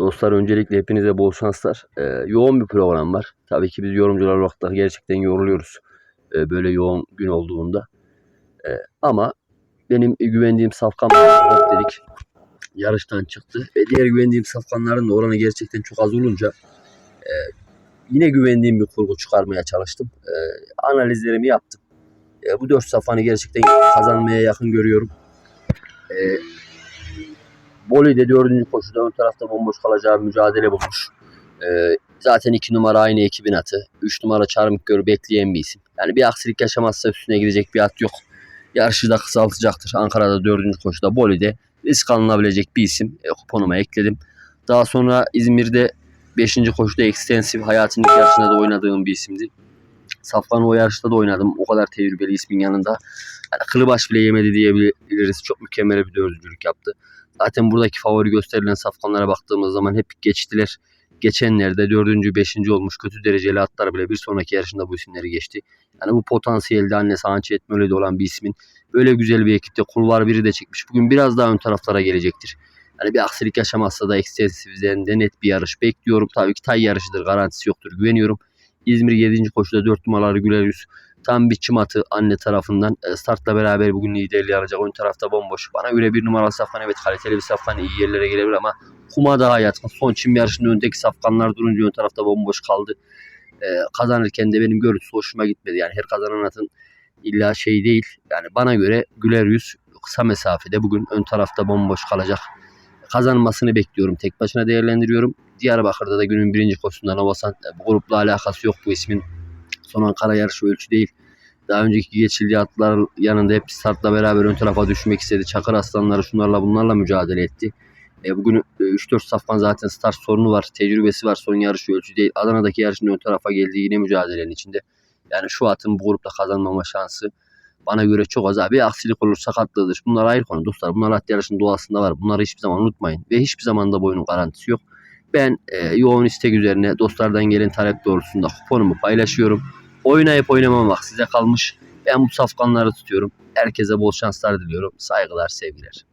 Dostlar öncelikle hepinize bol şanslar. Ee, yoğun bir program var. Tabii ki biz yorumcular olarak da gerçekten yoruluyoruz. Ee, böyle yoğun gün olduğunda. Ee, ama benim güvendiğim safkan hop dedik. Yarıştan çıktı. Ve diğer güvendiğim safkanların da oranı gerçekten çok az olunca e, yine güvendiğim bir kurgu çıkarmaya çalıştım. E, analizlerimi yaptım. E, bu dört safhanı gerçekten kazanmaya yakın görüyorum. E, Boli'de dördüncü koşuda ön tarafta bomboş kalacağı bir mücadele bulmuş. Ee, zaten iki numara aynı ekibin atı. Üç numara Çarmık Gör bekleyen bir isim. Yani bir aksilik yaşamazsa üstüne gidecek bir at yok. Yarışı da kısaltacaktır. Ankara'da dördüncü koşuda Boli'de risk alınabilecek bir isim. E, kuponuma ekledim. Daha sonra İzmir'de beşinci koşuda ekstensif hayatın ilk yarışında da oynadığım bir isimdi. Safkan o yarışta da oynadım. O kadar tecrübeli ismin yanında. Yani kılıbaş bile yemedi diyebiliriz. Çok mükemmel bir dördüncülük yaptı. Zaten buradaki favori gösterilen safkanlara baktığımız zaman hep geçtiler. Geçenlerde dördüncü, beşinci olmuş kötü dereceli atlar bile bir sonraki yarışında bu isimleri geçti. Yani bu potansiyelde annesi Hançe Etmöle'de olan bir ismin böyle güzel bir ekipte kulvar biri de çıkmış. Bugün biraz daha ön taraflara gelecektir. Yani bir aksilik yaşamazsa da ekstensifden de net bir yarış bekliyorum. Tabii ki tay yarışıdır garantisi yoktur güveniyorum. İzmir 7. koşuda 4 numaraları Güler Yüz Tam bir çım atı anne tarafından e, startla beraber bugün liderliği alacak. Ön tarafta bomboş. Bana göre bir numaralı safkan evet kaliteli bir safkan iyi yerlere gelebilir ama kuma daha yatkın. Son çim yarışında öndeki safkanlar durunca ön tarafta bomboş kaldı. E, kazanırken de benim görüntüsü hoşuma gitmedi. Yani her kazanan atın illa şey değil. Yani bana göre Güler Yüz kısa mesafede bugün ön tarafta bomboş kalacak. Kazanmasını bekliyorum. Tek başına değerlendiriyorum. Diyarbakır'da da günün birinci koşusunda Novosan e, bu grupla alakası yok bu ismin. Son Ankara yarışı ölçü değil. Daha önceki geçildiği atlar yanında hep startla beraber ön tarafa düşmek istedi. Çakır aslanları şunlarla bunlarla mücadele etti. E, bugün e, 3-4 safkan zaten start sorunu var. Tecrübesi var. Son yarışı ölçü değil. Adana'daki yarışın ön tarafa geldiği yine mücadelenin içinde. Yani şu atın bu grupta kazanmama şansı bana göre çok az abi. Aksilik olur, sakatlığıdır. Bunlar ayrı konu dostlar. Bunlar at yarışının doğasında var. Bunları hiçbir zaman unutmayın. Ve hiçbir zaman da boyunun garantisi yok. Ben e, yoğun istek üzerine dostlardan gelen talep doğrultusunda kuponumu paylaşıyorum. Oynayıp oynamamak size kalmış. Ben bu safkanları tutuyorum. Herkese bol şanslar diliyorum. Saygılar, sevgiler.